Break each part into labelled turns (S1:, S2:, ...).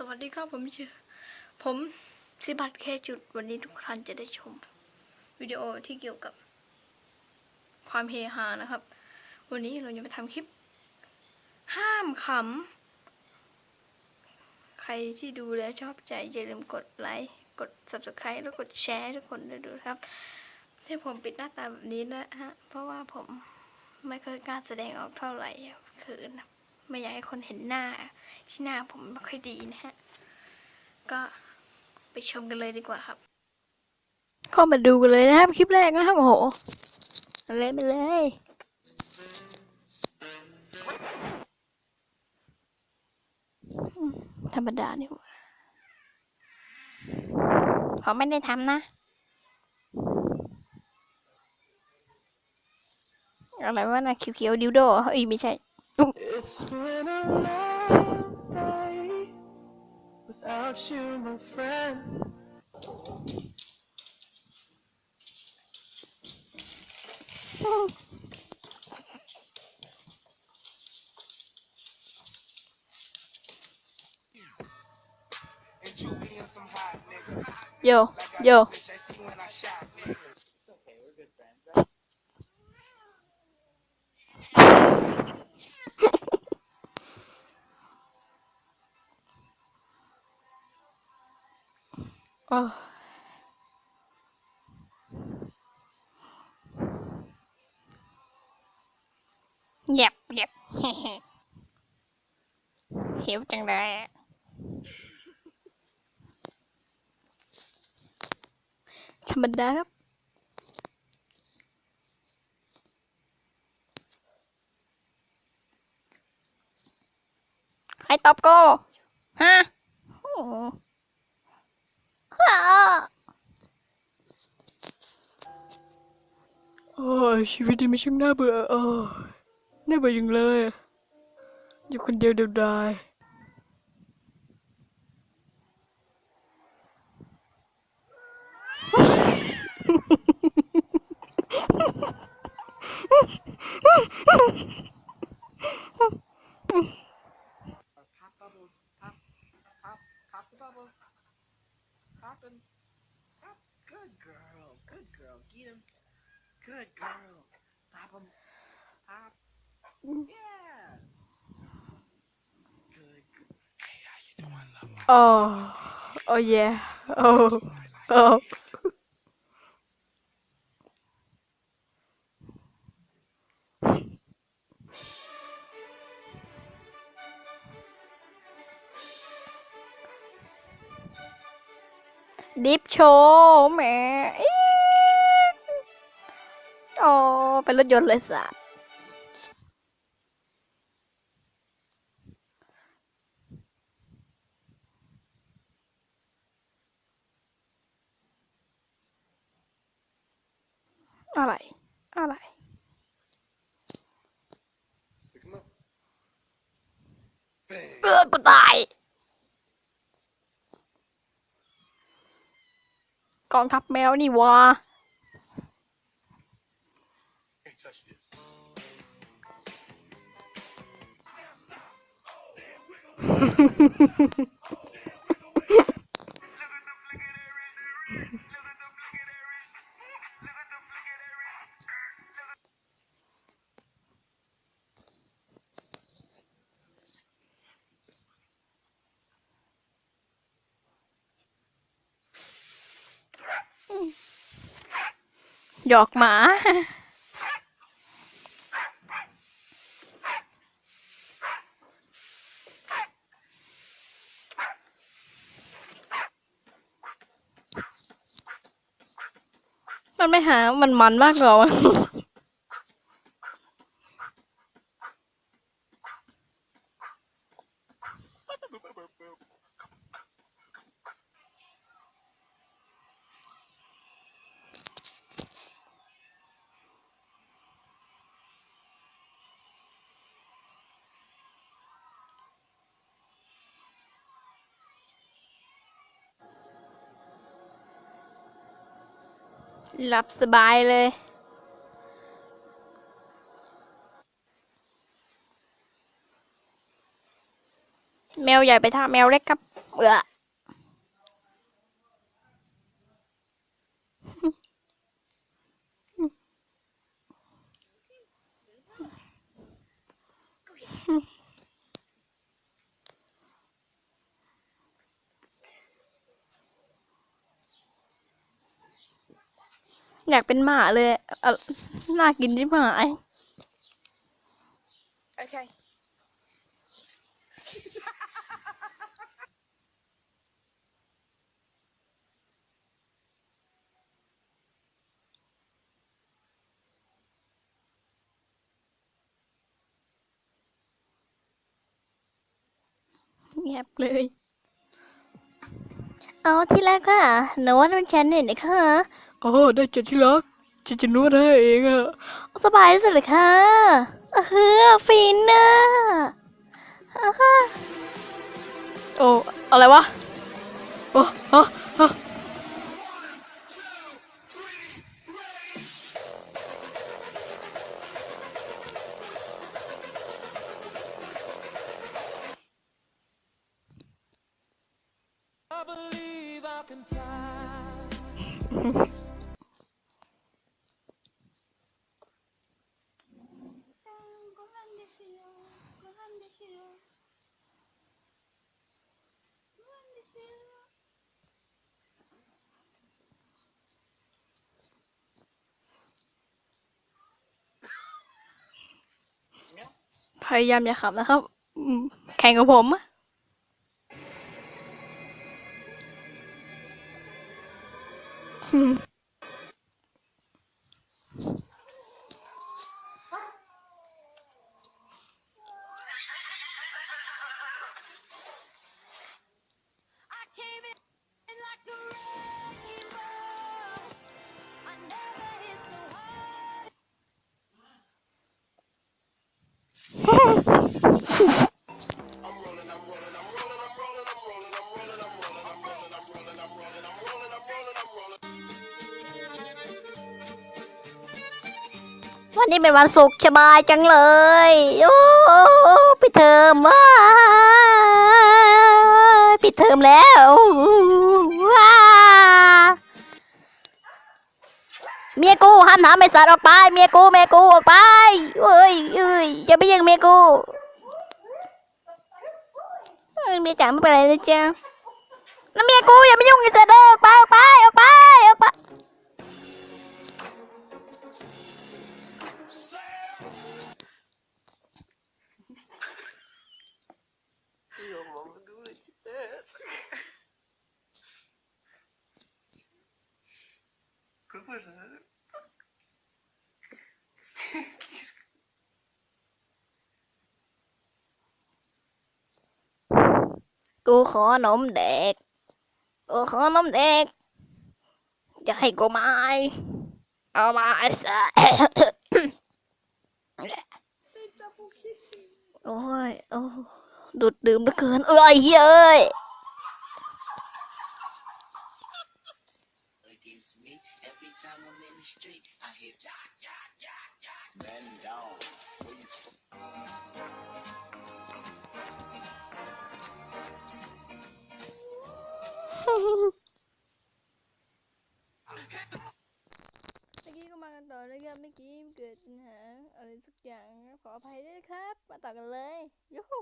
S1: สวัสดีครับผมชื่อผมสิบัตแค่จุดวันนี้ทุกท่านจะได้ชม วิดีโอที่เกี่ยวกับความเฮฮานะครับ วันนี้เราจะมาทำคลิป ห้ามขำใครที่ดูแล้วชอบใจอย่าลืมกดไลค์กด subscribe แล้วกดแชร์ทุกคนด้ดูครับที่ผมปิดหน้าตาแบบนี้นะฮะเพราะว่าผมไม่เคยกล้าแสดงออกเท่าไหร่คือนะ ไม่อยากให้คนเห็นหน้า ที่หน้าผมไม่ค่อยดีนะฮะ ก็ไปชมกันเลยดีกว่าครับเข้ามาดูกันเลยนะครับคลิปแรกนะครับโอ้โหเอาเลยไปเลยอืมธรรมดานี่หว่าเขาไม่ได้ทำนะ อะไรวะนะเขียวๆดิวโดเอ้ยไม่ใช่
S2: It's been a long day without you, my friend.
S3: You being
S1: โอ้เงียบเงียบหิวจังเลยอะธรรมดาครับใครตอบโก้ฮะอืมฮ่า โอ้ชีวิตนี้ไม่ช่างน่าเบื่อเออน่าเบื่อจังเลย อยู่คนเดียวเดียวดาย
S3: Yeah. Good. girl. Hey, how you doing, love?
S1: โอ้โอ้เย่โอ้โอ้ ดิฟโชว์แหมอี๊ดโอ้เป็นรถยนต์เลยสัตว์ อะไร อะไร
S3: Stick him up. Bang.
S1: เออกูตาย กองทัพแมวนี่วะ หยอกหมา มันไม่หา มันมันมากกว่า หลับสบายเลย แมวใหญ่ไปท่าแมวเล็กครับ เออ อยากเป็นหมาเลยอะน่ากินที่หมาย
S4: Okay.
S1: เงียบเลย เอาที่แรกค่ะหนูว่ามันฉันหน่อยนะคะ
S2: โอ้ได้จัดที่รักจะจะนวดให้เองอะ
S1: สบายที่สุดเลยค่ะเออฟินนะอ่าฮะ
S2: โอ้อะไรวะโอ้ฮะฮะ
S1: พยายามอย่าขับนะครับแข่งกับผมอะอืม วันนี้เป็นวันศุกร์สบายจังเลยโอ้ปิดเทอมว้าปิดเทอมแล้วว้าเมียกูห้ามถามไอ้สัตว์ออกไป เมียกูเมียกูออกไปเอ้ยเอ้ยอย่าไปยิงเมียกูเมียจ๋าไม่เป็นไรนะจ๊ะแล้วเมียกูอย่ามายุ่งกับเธอเด้อออกไปออกไปออกไปออกไป กูขอนมเด็ก กูขอนมเด็ก จะให้กูไหมเอามาไอ้สัสโอ้ย โอ้ดูดดื่มเหลือเกิน เอ้ยเอ้ย เมื่อกี้ก็มากันต่อนะครับเมื่อกี้เกิดปัญหาอะไรสักอย่างขออภัยด้วยนะครับ มาต่อกันเลยยูฮู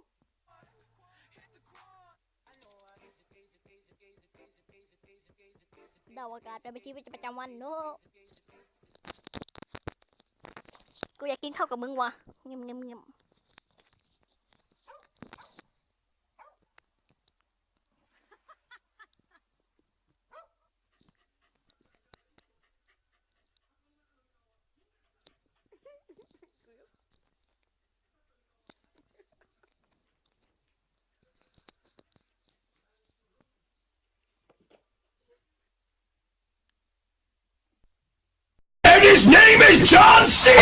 S1: เดาอากาศไปชีวิตประจำวันโน กูอยากกินข้าวกับมึงว่ะเงียบเงียบเงียบ
S3: his name is John C..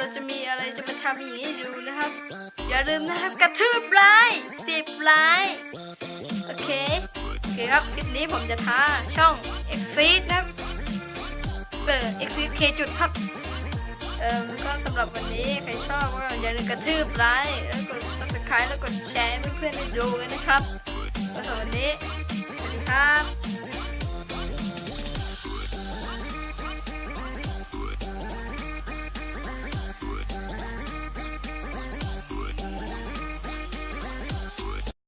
S1: เราจะมีอะไรจะมาทำอย่างนี้ดูนะครับ อย่าลืมนะครับกระทืบไลค์10ไลค์โอเคโอเคครับคลิปนี้ผมจะท้าช่อง Exceed นะครับเปิด Exceed K จุดครับเอ่อก็สำหรับวันนี้ใครชอบก็อย่าลืมกระทืบไลค์แล้วกด subscribe แล้วกดแชร์ให้เพื่อนๆได้ดูกันนะครับสำหรับวันนี้สวัสดีครับ